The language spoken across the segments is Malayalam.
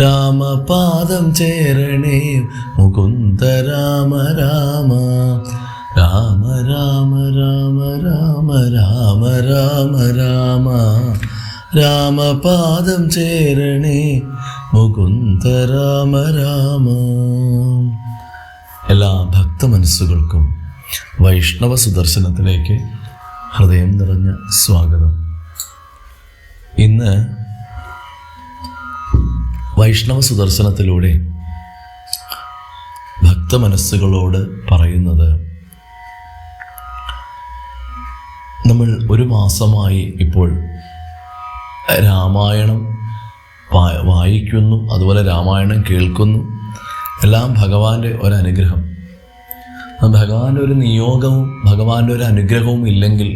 രാമപാദം ചേരണേ മുകുന്ദ രാമ രാമ. രാമ രാമ രാമ രാമ രാമ രാമ രാമ. രാമപാദം ചേരണേ മുകുന്ദ രാമ രാമ. എല്ലാ ഭക്ത മനസ്സുകൾക്കും വൈഷ്ണവ സുദർശനത്തിലേക്ക് ഹൃദയം നിറഞ്ഞ സ്വാഗതം. ഇന്ന് വൈഷ്ണവ സുദർശനത്തിലൂടെ ഭക്ത മനസ്സുകളോട് പറയുന്നത് നമ്മൾ ഒരു മാസമായി ഇപ്പോൾ രാമായണം വായിക്കുന്നു അതുപോലെ രാമായണം കേൾക്കുന്നു. എല്ലാം ഭഗവാന്റെ ഒരനുഗ്രഹം. ഭഗവാന്റെ ഒരു നിയോഗവും ഭഗവാന്റെ ഒരു അനുഗ്രഹവും ഇല്ലെങ്കിൽ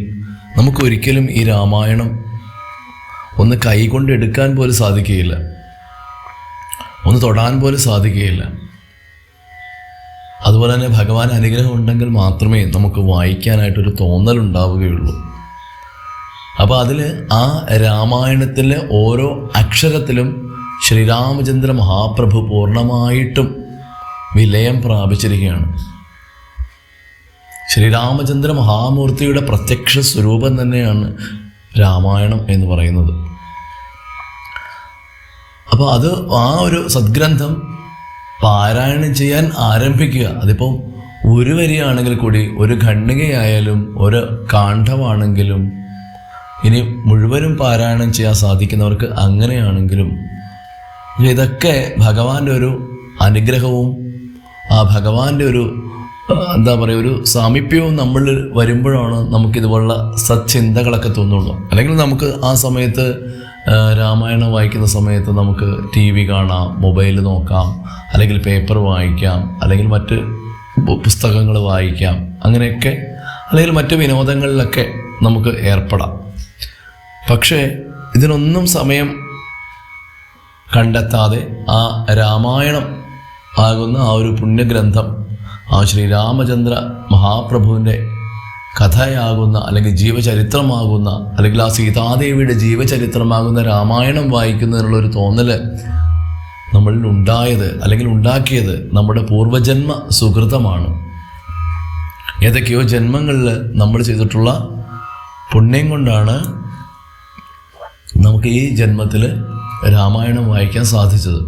നമുക്ക് ഒരിക്കലും ഈ രാമായണം ഒന്ന് കൈകൊണ്ട് എടുക്കാൻ പോലും സാധിക്കുകയില്ല. ഒന്ന് തൊടാൻ പോലും സാധിക്കുകയില്ല. അതുപോലെ തന്നെ ഭഗവാൻ അനുഗ്രഹം ഉണ്ടെങ്കിൽ മാത്രമേ നമുക്ക് വായിക്കാനായിട്ടൊരു തോന്നലുണ്ടാവുകയുള്ളൂ. അപ്പോൾ അതിൽ ആ രാമായണത്തിലെ ഓരോ അക്ഷരത്തിലും ശ്രീരാമചന്ദ്ര മഹാപ്രഭു പൂർണമായിട്ടും വിലയം പ്രാപിച്ചിരിക്കുകയാണ്. ശ്രീരാമചന്ദ്ര മഹാമൂർത്തിയുടെ പ്രത്യക്ഷ സ്വരൂപം തന്നെയാണ് രാമായണം എന്ന് പറയുന്നത്. അപ്പോൾ അത് ആ ഒരു സദ്ഗ്രന്ഥം പാരായണം ചെയ്യാൻ ആരംഭിക്കുക. അതിപ്പോൾ ഒരു വരിയാണെങ്കിൽ കൂടി ഒരു ഖണ്ഡികയായാലും ഒരു കാണ്ഡമാണെങ്കിലും ഇനി മുഴുവനും പാരായണം ചെയ്യാൻ സാധിക്കുന്നവർക്ക് അങ്ങനെയാണെങ്കിലും ഇതൊക്കെ ഭഗവാന്റെ ഒരു അനുഗ്രഹവും ആ ഭഗവാന്റെ ഒരു എന്താ പറയുക ഒരു സാമീപ്യവും നമ്മൾ വരുമ്പോഴാണ് നമുക്കിതുപോലുള്ള സച്ചിന്തകളൊക്കെ തോന്നുള്ളൂ. അല്ലെങ്കിൽ നമുക്ക് ആ സമയത്ത് രാമായണം വായിക്കുന്ന സമയത്ത് നമുക്ക് ടി വി കാണാം മൊബൈൽ നോക്കാം അല്ലെങ്കിൽ പേപ്പർ വായിക്കാം അല്ലെങ്കിൽ മറ്റ് പുസ്തകങ്ങൾ വായിക്കാം അങ്ങനെയൊക്കെ അല്ലെങ്കിൽ മറ്റ് വിനോദങ്ങളിലൊക്കെ നമുക്ക് ഏർപ്പെടാം. പക്ഷേ ഇതിനൊന്നും സമയം കണ്ടെത്താതെ ആ രാമായണം ആകുന്ന ആ ഒരു പുണ്യഗ്രന്ഥം ആ ശ്രീരാമചന്ദ്ര മഹാപ്രഭുവിന്റെ കഥയാകുന്ന അല്ലെങ്കിൽ ജീവചരിത്രമാകുന്ന അല്ലെങ്കിൽ ആ സീതാദേവിയുടെ ജീവചരിത്രമാകുന്ന രാമായണം വായിക്കുന്നതിനുള്ള ഒരു തോന്നൽ നമ്മളിൽ ഉണ്ടായത് അല്ലെങ്കിൽ ഉണ്ടാക്കിയത് നമ്മുടെ പൂർവജന്മ സുഹൃതമാണ്. ഏതൊക്കെയോ ജന്മങ്ങളിൽ നമ്മൾ ചെയ്തിട്ടുള്ള പുണ്യം കൊണ്ടാണ് നമുക്ക് ഈ ജന്മത്തിൽ രാമായണം വായിക്കാൻ സാധിച്ചത്.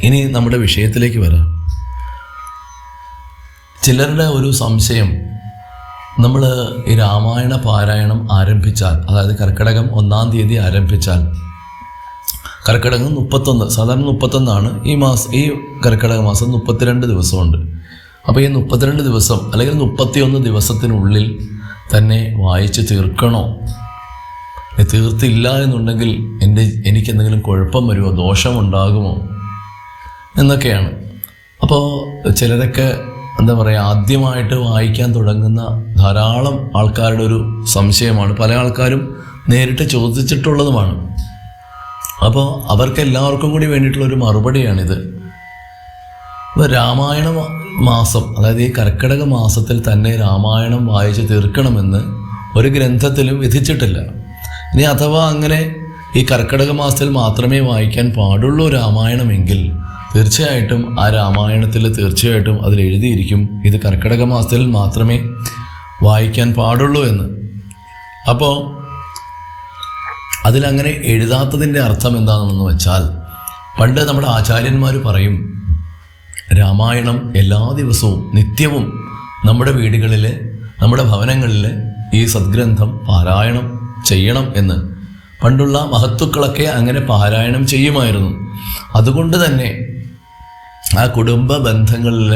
ഇനി നമ്മുടെ വിഷയത്തിലേക്ക് വരാം. ചിലരുടെ ഒരു സംശയം നമ്മൾ ഈ രാമായണ പാരായണം ആരംഭിച്ചാൽ അതായത് കർക്കിടകം ഒന്നാം തീയതി ആരംഭിച്ചാൽ കർക്കിടകം മുപ്പത്തൊന്ന് സാധാരണ മുപ്പത്തൊന്നാണ് ഈ മാസം ഈ കർക്കിടക മാസം മുപ്പത്തിരണ്ട് ദിവസമുണ്ട്. അപ്പോൾ ഈ മുപ്പത്തിരണ്ട് ദിവസം അല്ലെങ്കിൽ മുപ്പത്തിയൊന്ന് ദിവസത്തിനുള്ളിൽ തന്നെ വായിച്ച് തീർക്കണോ? തീർത്തില്ല എന്നുണ്ടെങ്കിൽ എന്റെ എനിക്ക് എന്തെങ്കിലും കുഴപ്പം വരുമോ? ദോഷമുണ്ടാകുമോ? എന്നൊക്കെയാണ്. അപ്പോൾ ചിലരൊക്കെ എന്താ പറയുക ആദ്യമായിട്ട് വായിക്കാൻ തുടങ്ങുന്ന ധാരാളം ആൾക്കാരുടെ ഒരു സംശയമാണ്. പല ആൾക്കാരും നേരിട്ട് ചോദിച്ചിട്ടുള്ളതുമാണ്. അപ്പോൾ അവർക്ക് എല്ലാവർക്കും കൂടി വേണ്ടിയിട്ടുള്ള ഒരു മറുപടിയാണിത്. ഇപ്പോൾ രാമായണ മാസം അതായത് ഈ കർക്കിടക മാസത്തിൽ തന്നെ രാമായണം വായിച്ച് തീർക്കണമെന്ന് ഒരു ഗ്രന്ഥത്തിലും വിധിച്ചിട്ടില്ല. ഇനി അഥവാ അങ്ങനെ ഈ കർക്കിടക മാസത്തിൽ മാത്രമേ വായിക്കാൻ പാടുള്ളൂ രാമായണമെങ്കിൽ തീർച്ചയായിട്ടും ആ രാമായണത്തിൽ തീർച്ചയായിട്ടും അതിൽ എഴുതിയിരിക്കും. ഇത് കർക്കിടക മാസത്തിൽ മാത്രമേ വായിക്കാൻ പാടുള്ളൂ എന്ന്. അപ്പോൾ അതിലങ്ങനെ എഴുതാത്തതിന്റെ അർത്ഥം എന്താണെന്ന് വെച്ചാൽ പണ്ട് നമ്മുടെ ആചാര്യന്മാർ പറയും രാമായണം എല്ലാ ദിവസവും നിത്യവും നമ്മുടെ വീടുകളിൽ നമ്മുടെ ഭവനങ്ങളിൽ ഈ സദ്ഗ്രന്ഥം പാരായണം ചെയ്യണം എന്ന്. പണ്ടുള്ള മഹത്തുക്കളൊക്കെ അങ്ങനെ പാരായണം ചെയ്യുമായിരുന്നു. അതുകൊണ്ട് തന്നെ ആ കുടുംബ ബന്ധങ്ങളിൽ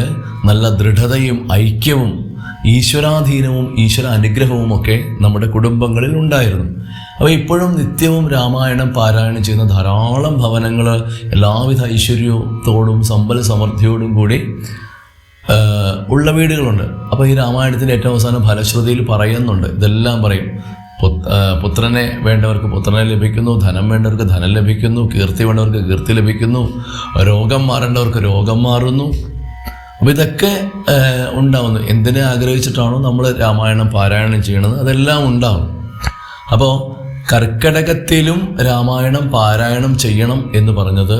നല്ല ദൃഢതയും ഐക്യവും ഈശ്വരാധീനവും ഈശ്വര അനുഗ്രഹവും ഒക്കെ നമ്മുടെ കുടുംബങ്ങളിൽ ഉണ്ടായിരുന്നു. അപ്പോൾ ഇപ്പോഴും നിത്യവും രാമായണം പാരായണം ചെയ്യുന്ന ധാരാളം ഭവനങ്ങൾ എല്ലാവിധ ഐശ്വര്യത്തോടും സമ്പൽ സമൃദ്ധിയോടും കൂടി ഉള്ള വീടുകളുണ്ട്. അപ്പോൾ ഈ രാമായണത്തിന്റെ ഏറ്റവും അവസാനം ഫലശ്രുതിയിൽ പറയുന്നുണ്ട്. ഇതെല്ലാം പറയും. പുത്രനെ വേണ്ടവർക്ക് പുത്രനെ ലഭിക്കുന്നു ധനം വേണ്ടവർക്ക് ധനം ലഭിക്കുന്നു കീർത്തി വേണ്ടവർക്ക് കീർത്തി ലഭിക്കുന്നു രോഗം മാറേണ്ടവർക്ക് രോഗം മാറുന്നു. അപ്പോൾ ഇതൊക്കെ ഉണ്ടാവുന്നു. എന്തിനെ ആഗ്രഹിച്ചിട്ടാണോ നമ്മൾ രാമായണം പാരായണം ചെയ്യണത്? അതെല്ലാം ഉണ്ടാവും. അപ്പോൾ കർക്കടകത്തിലും രാമായണം പാരായണം ചെയ്യണം എന്ന് പറഞ്ഞത്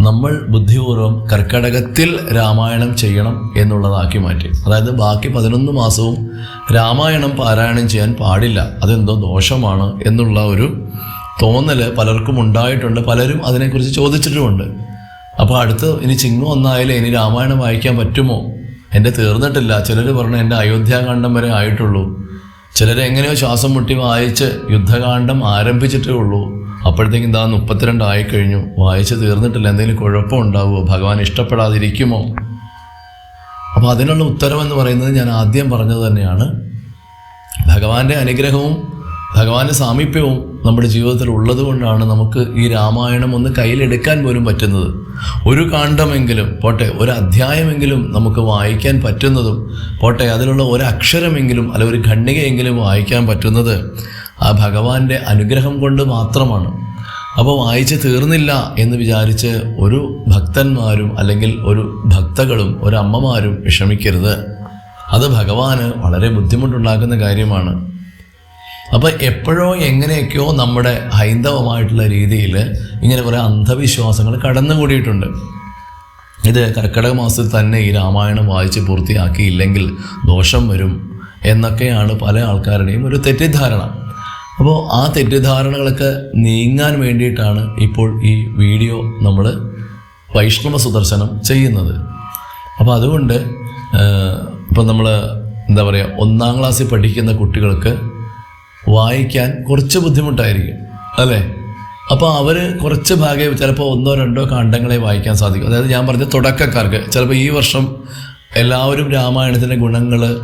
നമ്മൾ ബുദ്ധിപൂർവം കർക്കടകത്തിൽ രാമായണം ചെയ്യണം എന്നുള്ളതാക്കി മാറ്റി. അതായത് ബാക്കി പതിനൊന്ന് മാസവും രാമായണം പാരായണം ചെയ്യാൻ പാടില്ല. അതെന്തോ ദോഷമാണ് എന്നുള്ള ഒരു തോന്നൽ പലർക്കും ഉണ്ടായിട്ടുണ്ട്. പലരും അതിനെക്കുറിച്ച് ചോദിച്ചിട്ടുമുണ്ട്. അപ്പോൾ അടുത്ത് ഇനി ചിങ്ങം വന്നായാലേ ഇനി രാമായണം വായിക്കാൻ പറ്റുമോ? എന്റെ തീർന്നിട്ടില്ല. ചിലർ പറഞ്ഞു എന്റെ അയോധ്യാകാന്ഡം വരെ ആയിട്ടുള്ളൂ. ചിലരെങ്ങനെയോ ശ്വാസം മുട്ടി വായിച്ച് യുദ്ധകാന്ഡം ആരംഭിച്ചിട്ടേ ഉള്ളൂ. അപ്പോഴത്തേക്കും ഇതാ മുപ്പത്തിരണ്ട് ആയിക്കഴിഞ്ഞു. വായിച്ച് തീർന്നിട്ടില്ല. എന്തെങ്കിലും കുഴപ്പമുണ്ടാവുമോ? ഭഗവാൻ ഇഷ്ടപ്പെടാതിരിക്കുമോ? അപ്പോൾ അതിനുള്ള ഉത്തരമെന്ന് പറയുന്നത് ഞാൻ ആദ്യം പറഞ്ഞത് തന്നെയാണ്. ഭഗവാന്റെ അനുഗ്രഹവും ഭഗവാന്റെ സാമീപ്യവും നമ്മുടെ ജീവിതത്തിൽ ഉള്ളതുകൊണ്ടാണ് നമുക്ക് ഈ രാമായണം ഒന്ന് കയ്യിലെടുക്കാൻ പോലും പറ്റുന്നത്. ഒരു കാണ്ഡമെങ്കിലും പോട്ടെ ഒരു അധ്യായമെങ്കിലും നമുക്ക് വായിക്കാൻ പറ്റുന്നതും പോട്ടെ അതിലുള്ള ഒരു അക്ഷരമെങ്കിലും അല്ല ഒരു ഖണ്ഡികയെങ്കിലും വായിക്കാൻ പറ്റുന്നത് ആ ഭഗവാന്റെ അനുഗ്രഹം കൊണ്ട് മാത്രമാണ്. അപ്പോൾ വായിച്ച് തീർന്നില്ല എന്ന് വിചാരിച്ച് ഒരു ഭക്തന്മാരും അല്ലെങ്കിൽ ഒരു ഭക്തകളും ഒരു അമ്മമാരും വിഷമിക്കരുത്. അത് ഭഗവാന് വളരെ ബുദ്ധിമുട്ടുണ്ടാക്കുന്ന കാര്യമാണ്. അപ്പോൾ എപ്പോഴോ എങ്ങനെയൊക്കെയോ നമ്മുടെ ഹൈന്ദവമായിട്ടുള്ള രീതിയിൽ ഇങ്ങനെ കുറേ അന്ധവിശ്വാസങ്ങൾ കടന്നുകൂടിയിട്ടുണ്ട്. ഇത് കർക്കിടക മാസത്തിൽ തന്നെ ഈ രാമായണം വായിച്ച് പൂർത്തിയാക്കിയില്ലെങ്കിൽ ദോഷം വരും എന്നൊക്കെയാണ് പല ആൾക്കാരുടെയും ഒരു തെറ്റിദ്ധാരണ. അപ്പോൾ ആ തെറ്റിദ്ധാരണകളൊക്കെ നീങ്ങാൻ വേണ്ടിയിട്ടാണ് ഇപ്പോൾ ഈ വീഡിയോ നമ്മൾ വൈഷ്ണവ സുദർശനം ചെയ്യുന്നത്. അപ്പോൾ അതുകൊണ്ട് ഇപ്പം നമ്മൾ എന്താ പറയുക ഒന്നാം ക്ലാസ്സിൽ പഠിക്കുന്ന കുട്ടികൾക്ക് വായിക്കാൻ കുറച്ച് ബുദ്ധിമുട്ടായിരിക്കും അല്ലേ? അപ്പോൾ അവർ കുറച്ച് ഭാഗം ചിലപ്പോൾ ഒന്നോ രണ്ടോ കാണ്ഡങ്ങളെ വായിക്കാൻ സാധിക്കും. അതായത് ഞാൻ പറഞ്ഞ തുടക്കക്കാർക്ക് ചിലപ്പോൾ ഈ വർഷം എല്ലാവരും രാമായണത്തിന്റെ ഗുണങ്ങൾ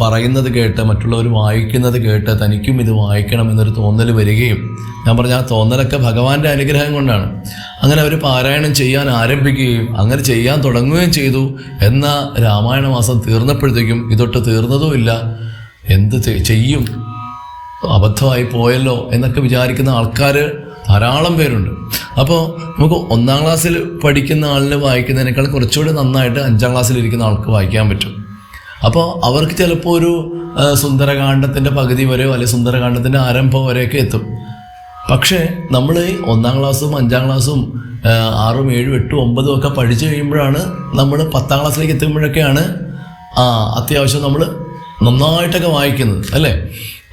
പറയുന്നത് കേട്ട് മറ്റുള്ളവർ വായിക്കുന്നത് കേട്ട് തനിക്കും ഇത് വായിക്കണം എന്നൊരു തോന്നൽ വരികയും ഞാൻ പറഞ്ഞ ആ തോന്നലൊക്കെ ഭഗവാന്റെ അനുഗ്രഹം കൊണ്ടാണ്. അങ്ങനെ അവർ പാരായണം ചെയ്യാൻ ആരംഭിക്കുകയും അങ്ങനെ ചെയ്യാൻ തുടങ്ങുകയും ചെയ്തു. എന്ന രാമായണ മാസം തീർന്നപ്പോഴത്തേക്കും ഇതൊട്ട് തീർന്നതുമില്ല. എന്ത് ചെയ്യും? അബദ്ധമായി പോയല്ലോ എന്നൊക്കെ വിചാരിക്കുന്ന ആൾക്കാർ ധാരാളം പേരുണ്ട്. അപ്പോൾ നമുക്ക് ഒന്നാം ക്ലാസ്സിൽ പഠിക്കുന്ന ആളിന് വായിക്കുന്നതിനേക്കാൾ കുറച്ചുകൂടി നന്നായിട്ട് അഞ്ചാം ക്ലാസ്സിൽ ഇരിക്കുന്ന ആൾക്ക് വായിക്കാൻ പറ്റും. അപ്പോൾ അവർക്ക് ചിലപ്പോൾ ഒരു സുന്ദരകാന്ഡത്തിന്റെ പകുതി വരെയോ അല്ലെങ്കിൽ സുന്ദരകാന്ഡത്തിന്റെ ആരംഭം വരെയൊക്കെ എത്തും. പക്ഷേ നമ്മൾ ഒന്നാം ക്ലാസ്സും അഞ്ചാം ക്ലാസ്സും ആറും ഏഴും എട്ടും ഒമ്പതും ഒക്കെ പഠിച്ചു കഴിയുമ്പോഴാണ് നമ്മൾ പത്താം ക്ലാസ്സിലേക്ക് എത്തുമ്പോഴൊക്കെയാണ് ആ അത്യാവശ്യം നമ്മൾ നന്നായിട്ടൊക്കെ വായിക്കുന്നത് അല്ലേ?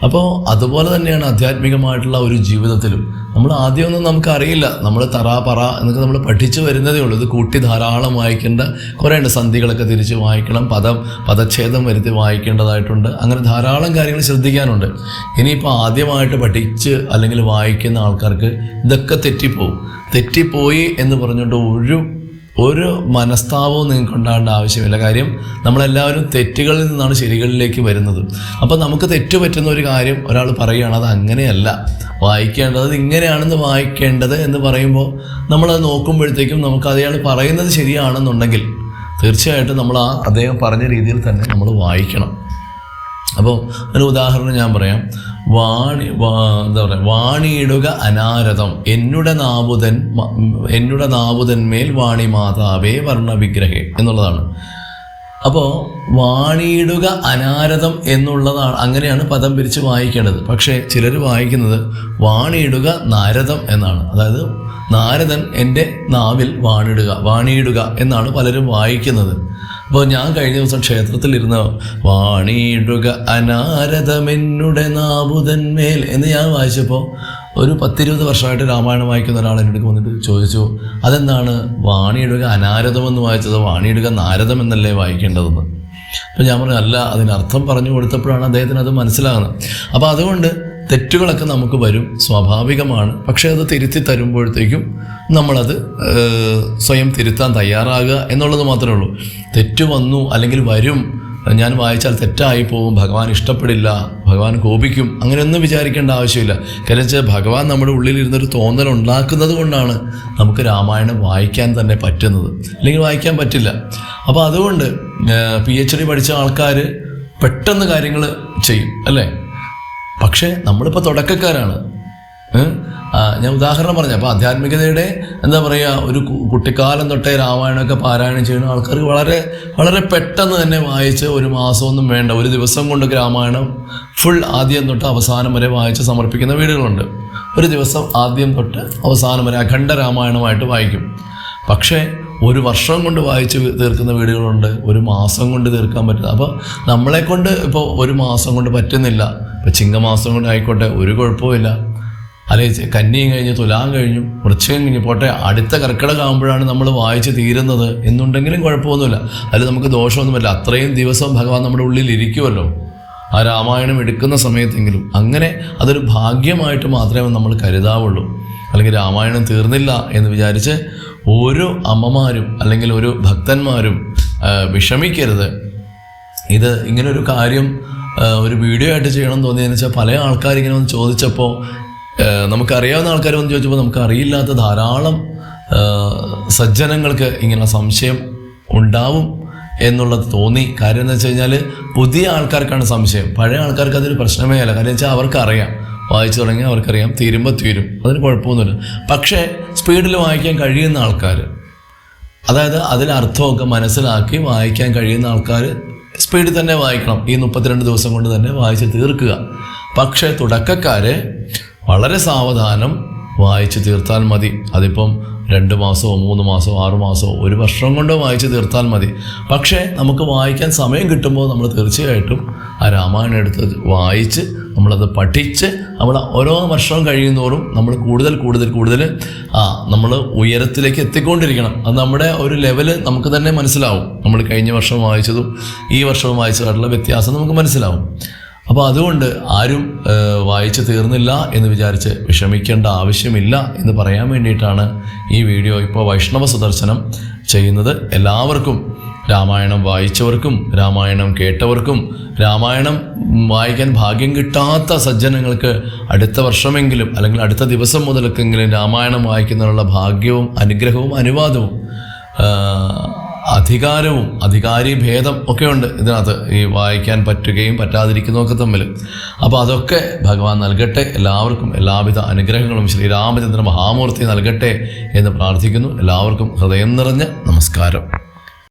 അപ്പോൾ അതുപോലെ തന്നെയാണ് ആധ്യാത്മികമായിട്ടുള്ള ഒരു ജീവിതത്തിലും. നമ്മൾ ആദ്യമൊന്നും നമുക്ക് അറിയില്ല നമ്മൾ തറ പറ എന്നൊക്കെ നമ്മൾ പഠിച്ചു വരുന്നതേ ഉള്ളൂ. ഇത് കൂട്ടി ധാരാളം വായിക്കേണ്ട കുറേ ഉണ്ട്. സന്ധികളൊക്കെ തിരിച്ച് വായിക്കണം. പദം പദച്ഛേദം വരുത്തി വായിക്കേണ്ടതായിട്ടുണ്ട്. അങ്ങനെ ധാരാളം കാര്യങ്ങൾ ശ്രദ്ധിക്കാനുണ്ട്. ഇനിയിപ്പോൾ ആദ്യമായിട്ട് പഠിച്ച് അല്ലെങ്കിൽ വായിക്കുന്ന ആൾക്കാർക്ക് ഇതൊക്കെ തെറ്റിപ്പോവും. തെറ്റിപ്പോയി എന്ന് പറഞ്ഞുകൊണ്ട് ഒരു ഒരു മനസ്താപവും നിങ്ങൾക്ക് ഉണ്ടാകേണ്ട ആവശ്യമില്ല. കാര്യം നമ്മളെല്ലാവരും തെറ്റുകളിൽ നിന്നാണ് ശരികളിലേക്ക് വരുന്നത്. അപ്പോൾ നമുക്ക് തെറ്റ് പറ്റുന്ന ഒരു കാര്യം ഒരാൾ പറയുകയാണ് അത് അങ്ങനെയല്ല. വായിക്കേണ്ടത് അത് ഇങ്ങനെയാണെന്ന് വായിക്കേണ്ടത് എന്ന് പറയുമ്പോൾ നമ്മളത് നോക്കുമ്പോഴത്തേക്കും നമുക്ക് അയാൾ പറയുന്നത് ശരിയാണെന്നുണ്ടെങ്കിൽ തീർച്ചയായിട്ടും നമ്മൾ ആ അദ്ദേഹം പറഞ്ഞ രീതിയിൽ തന്നെ നമ്മൾ വായിക്കണം. അപ്പോൾ ഒരു ഉദാഹരണം ഞാൻ പറയാം. വാണി വാ എന്താ പറയുക വാണിയിടുക അനാരതം. എന്നുടെ നാവുതൻ എന്നുടെ നാവുതന്മേൽ വാണി മാതാവേ വർണ വിഗ്രഹേ എന്നുള്ളതാണ്. അപ്പോൾ വാണിയിടുക അനാരതം എന്നുള്ളതാണ് അങ്ങനെയാണ് പദം പിരിച്ച് വായിക്കേണ്ടത്. പക്ഷേ ചിലർ വായിക്കുന്നത് വാണിയിടുക നാരദം എന്നാണ്. അതായത് നാരദൻ എന്റെ നാവിൽ വാണിടുക വാണിയിടുക എന്നാണ് പലരും വായിക്കുന്നത്. അപ്പോൾ ഞാൻ കഴിഞ്ഞ ദിവസം ക്ഷേത്രത്തിലിരുന്ന് വാണിയിടുക അനാരതമെന്നുടെ നാബുതന്മേൽ എന്ന് ഞാൻ വായിച്ചപ്പോൾ ഒരു പത്തിരുപത് വർഷമായിട്ട് രാമായണം വായിക്കുന്ന ഒരാൾ എന്റെ വന്നിട്ട് ചോദിച്ചു അതെന്താണ്? വാണിയിടുക അനാരതം എന്ന് വായിച്ചത് വാണിയിടുക നാരദം എന്നല്ലേ വായിക്കേണ്ടതെന്ന്? അപ്പോൾ ഞാൻ പറഞ്ഞു അല്ല അതിനർത്ഥം പറഞ്ഞു കൊടുത്തപ്പോഴാണ് അദ്ദേഹത്തിന് അത് മനസ്സിലാകുന്നത്. അപ്പോൾ അതുകൊണ്ട് തെറ്റുകളൊക്കെ നമുക്ക് വരും സ്വാഭാവികമാണ്. പക്ഷേ അത് തിരുത്തി തരുമ്പോഴത്തേക്കും നമ്മളത് സ്വയം തിരുത്താൻ തയ്യാറാകുക എന്നുള്ളത് മാത്രമേ ഉള്ളൂ. തെറ്റ് വന്നു അല്ലെങ്കിൽ വരും ഞാൻ വായിച്ചാൽ തെറ്റായി പോകും ഭഗവാൻ ഇഷ്ടപ്പെടില്ല ഭഗവാൻ കോപിക്കും അങ്ങനെയൊന്നും വിചാരിക്കേണ്ട ആവശ്യമില്ല. കാരണം ഭഗവാൻ നമ്മുടെ ഉള്ളിലിരുന്നൊരു തോന്നൽ ഉണ്ടാക്കുന്നത് കൊണ്ടാണ് നമുക്ക് രാമായണം വായിക്കാൻ തന്നെ പറ്റുന്നത്. അല്ലെങ്കിൽ വായിക്കാൻ പറ്റില്ല. അപ്പോൾ അതുകൊണ്ട് പി എച്ച് ഡി പഠിച്ച ആൾക്കാർ പെട്ടെന്ന് കാര്യങ്ങൾ ചെയ്യും അല്ലേ? പക്ഷേ നമ്മളിപ്പോൾ തുടക്കക്കാരാണ്. ഞാൻ ഉദാഹരണം പറഞ്ഞു അപ്പോൾ ആധ്യാത്മികതയുടെ എന്താ പറയുക ഒരു കുട്ടിക്കാലം തൊട്ടേ രാമായണമൊക്കെ പാരായണം ചെയ്യുന്ന ആൾക്കാർക്ക് വളരെ വളരെ പെട്ടെന്ന് തന്നെ വായിച്ച് ഒരു മാസമൊന്നും വേണ്ട ഒരു ദിവസം കൊണ്ട് രാമായണം ഫുൾ ആദ്യം തൊട്ട് അവസാനം വരെ വായിച്ച് സമർപ്പിക്കുന്ന വീടുകളുണ്ട്. ഒരു ദിവസം ആദ്യം തൊട്ട് അവസാനം വരെ അഖണ്ഡ രാമായണമായിട്ട് വായിക്കും. പക്ഷേ ഒരു വർഷം കൊണ്ട് വായിച്ച് തീർക്കുന്ന വീടുകളുണ്ട് ഒരു മാസം കൊണ്ട് തീർക്കാൻ പറ്റുന്ന അപ്പോൾ നമ്മളെ കൊണ്ട് ഇപ്പോൾ ഒരു മാസം കൊണ്ട് പറ്റുന്നില്ല. ഇപ്പോൾ ചിങ്ങമാസം കൊണ്ട് ആയിക്കോട്ടെ ഒരു കുഴപ്പമില്ല അല്ലെങ്കിൽ കന്നിയും കഴിഞ്ഞ് തുലാം കഴിഞ്ഞു വൃശ്ചികം കഴിഞ്ഞു പോട്ടെ അടുത്ത കർക്കിടകമാകുമ്പോഴാണ് നമ്മൾ വായിച്ച് തീരുന്നത് എന്നുണ്ടെങ്കിലും കുഴപ്പമൊന്നുമില്ല. അതിൽ നമുക്ക് ദോഷമൊന്നുമില്ല അത്രയും ദിവസം ഭഗവാൻ നമ്മുടെ ഉള്ളിൽ ഇരിക്കുമല്ലോ ആ രാമായണം എടുക്കുന്ന സമയത്തെങ്കിലും അങ്ങനെ അതൊരു ഭാഗ്യമായിട്ട് മാത്രമേ നമ്മൾ കരുതാവുള്ളൂ. അല്ലെങ്കിൽ രാമായണം തീർന്നില്ല എന്ന് വിചാരിച്ച് ഓരോ അമ്മമാരും അല്ലെങ്കിൽ ഓരോ ഭക്തന്മാരും വിഷമിക്കരുത്. ഇത് ഇങ്ങനൊരു കാര്യം ഒരു വീഡിയോ ആയിട്ട് ചെയ്യണം എന്ന് തോന്നിയെന്ന് വെച്ചാൽ പല ആൾക്കാർ ഇങ്ങനെ ഒന്ന് ചോദിച്ചപ്പോൾ നമുക്കറിയാവുന്ന ആൾക്കാർ വന്ന് ചോദിച്ചപ്പോൾ നമുക്ക് അറിയില്ലാത്ത ധാരാളം സജ്ജനങ്ങൾക്ക് ഇങ്ങനെ സംശയം ഉണ്ടാവും എന്നുള്ളത് തോന്നി. കാര്യം എന്ന് വെച്ച് കഴിഞ്ഞാൽ പുതിയ ആൾക്കാർക്കാണ് സംശയം. പഴയ ആൾക്കാർക്ക് അതൊരു പ്രശ്നമേ അല്ല. കാര്യം വെച്ചാൽ അവർക്കറിയാം. വായിച്ചു തുടങ്ങിയാൽ അവർക്കറിയാം. തീരുമ്പോൾ തീരും. അതിന് കുഴപ്പമൊന്നുമില്ല. പക്ഷേ സ്പീഡിൽ വായിക്കാൻ കഴിയുന്ന ആൾക്കാർ അതായത് അതിൽ അർത്ഥമൊക്കെ മനസ്സിലാക്കി വായിക്കാൻ കഴിയുന്ന ആൾക്കാർ സ്പീഡിൽ തന്നെ വായിക്കണം. ഈ മുപ്പത്തിരണ്ട് ദിവസം കൊണ്ട് തന്നെ വായിച്ച് തീർക്കുക. പക്ഷേ തുടക്കക്കാരെ വളരെ സാവധാനം വായിച്ച് തീർത്താൽ മതി. അതിപ്പം രണ്ട് മാസമോ മൂന്ന് മാസമോ ആറ് മാസമോ ഒരു വർഷം കൊണ്ടോ വായിച്ച് തീർത്താൽ മതി. പക്ഷേ നമുക്ക് വായിക്കാൻ സമയം കിട്ടുമ്പോൾ നമ്മൾ തീർച്ചയായിട്ടും ആ രാമായണം എടുത്ത് വായിച്ച് നമ്മളത് പഠിച്ച് നമ്മൾ ഓരോ വർഷവും കഴിയുന്നോറും നമ്മൾ കൂടുതൽ കൂടുതൽ കൂടുതൽ ആ നമ്മൾ ഉയരത്തിലേക്ക് എത്തിക്കൊണ്ടിരിക്കണം. അത് നമ്മുടെ ഒരു ലെവൽ നമുക്ക് തന്നെ മനസ്സിലാവും. നമ്മൾ കഴിഞ്ഞ വർഷം വായിച്ചതും ഈ വർഷവും വായിച്ചതായിട്ടുള്ള വ്യത്യാസം നമുക്ക് മനസ്സിലാവും. അപ്പോൾ അതുകൊണ്ട് ആരും വായിച്ചു തീർന്നില്ല എന്ന് വിചാരിച്ച് വിഷമിക്കേണ്ട ആവശ്യമില്ല എന്ന് പറയാൻ വേണ്ടിയിട്ടാണ് ഈ വീഡിയോ ഇപ്പോൾ വൈഷ്ണവ സുദർശനം ചെയ്യുന്നത്. എല്ലാവർക്കും രാമായണം വായിച്ചവർക്കും രാമായണം കേട്ടവർക്കും രാമായണം വായിക്കാൻ ഭാഗ്യം കിട്ടാത്ത സജ്ജനങ്ങൾക്ക് അടുത്ത വർഷമെങ്കിലും അല്ലെങ്കിൽ അടുത്ത ദിവസം മുതലൊക്കെങ്കിലും രാമായണം വായിക്കുന്നതിനുള്ള ഭാഗ്യവും അനുഗ്രഹവും അനുവാദവും അധികാരവും അധികാരി ഭേദം ഒക്കെ ഉണ്ട് ഇതിനകത്ത് ഈ വായിക്കാൻ പറ്റുകയും പറ്റാതിരിക്കുന്നതൊക്കെ തമ്മിൽ. അപ്പോൾ അതൊക്കെ ഭഗവാൻ നൽകട്ടെ. എല്ലാവർക്കും എല്ലാവിധ അനുഗ്രഹങ്ങളും ശ്രീരാമചന്ദ്ര മഹാമൂർത്തി നൽകട്ടെ എന്ന് പ്രാർത്ഥിക്കുന്നു. എല്ലാവർക്കും ഹൃദയം നിറഞ്ഞ നമസ്കാരം.